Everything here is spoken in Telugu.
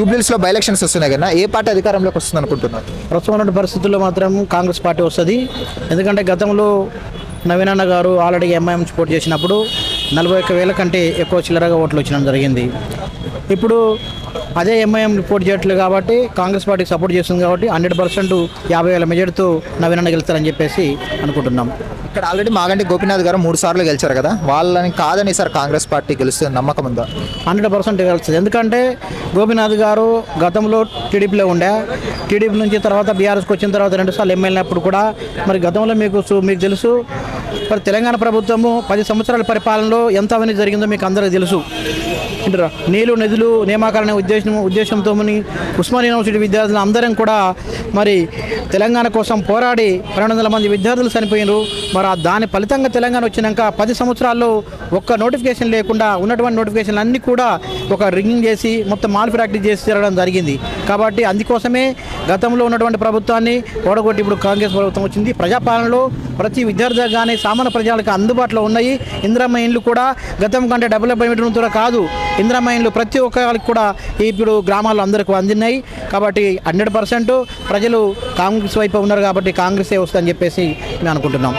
జూబ్లీస్లో బై ఎలక్షన్స్ వస్తున్నాయి కదా ఏ పార్టీ అధికారంలోకి వస్తుంది అనుకుంటున్నారు? ప్రస్తుతం ఉన్న పరిస్థితుల్లో మాత్రం కాంగ్రెస్ పార్టీ వస్తుంది. ఎందుకంటే గతంలో నవీనన్న గారు ఆల్రెడీ ఎంఐఎం సపోర్ట్ చేసినప్పుడు నలభై ఒక్క వేల కంటే ఎక్కువ చిల్లరగా ఓట్లు వచ్చిన జరిగింది. ఇప్పుడు అదే ఎంఐఎం పోటీ చేయట్లేదు కాబట్టి కాంగ్రెస్ పార్టీకి సపోర్ట్ చేస్తుంది కాబట్టి హండ్రెడ్ పర్సెంట్ యాభై వేల మెజార్టీతో నవీనన్న గెలుస్తారని చెప్పేసి అనుకుంటున్నాం. ఇక్కడ ఆల్రెడీ మాగంటి గోపీనాథ్ గారు మూడు సార్లు గెలిచారు కదా వాళ్ళని కాదని సార్ కాంగ్రెస్ పార్టీ గెలుస్తుంది నమ్మకం ఉందా? హండ్రెడ్ పర్సెంట్ వెళ్తుంది ఎందుకంటే గోపీనాథ్ గారు గతంలో టీడీపీలో ఉండే టీడీపీ నుంచి తర్వాత బీఆర్ఎస్కి వచ్చిన తర్వాత రెండుసార్లు ఎమ్మెల్యేనప్పుడు కూడా మరి గతంలో మీకు మీకు తెలుసు మరి తెలంగాణ ప్రభుత్వము పది సంవత్సరాల పరిపాలనలో ఎంత అవినీతి జరిగిందో మీకు అందరికీ తెలుసు. ఏంటరా? నీళ్ళు నిధులు నియామకాలనే ఉద్దేశం ఉద్దేశంతో ఉస్మాన్ యూనివర్సిటీ విద్యార్థులు అందరం కూడా మరి తెలంగాణ కోసం పోరాడి పన్నెండు వందల మంది విద్యార్థులు చనిపోయినారు. మరి దాని ఫలితంగా తెలంగాణ వచ్చినాక పది సంవత్సరాల్లో ఒక్క నోటిఫికేషన్ లేకుండా ఉన్నటువంటి నోటిఫికేషన్లు అన్నీ కూడా ఒక రింగింగ్ చేసి మొత్తం మాల్ ప్రాక్టీస్ చేసి తిరగడం జరిగింది. కాబట్టి అందుకోసమే గతంలో ఉన్నటువంటి ప్రభుత్వాన్ని ఓడగొట్టి ఇప్పుడు కాంగ్రెస్ ప్రభుత్వం వచ్చింది. ప్రజాపాలనలో ప్రతి విద్యార్థి కానీ సామాన్య ప్రజలకు అందుబాటులో ఉన్నాయి. ఇందిరమ్మ ఇండ్లు కూడా గతం కంటే డెవలప్మెంట్ కూడా కాదు. ఇందిరమ్మ ప్రతి ఒక్కరికి కూడా ఇప్పుడు గ్రామాల్లో అందరికీ అందినాయి కాబట్టి హండ్రెడ్ పర్సెంట్ ప్రజలు కాంగ్రెస్ వైపు ఉన్నారు కాబట్టి కాంగ్రెసే వస్తుందని చెప్పేసి మేము అనుకుంటున్నాం.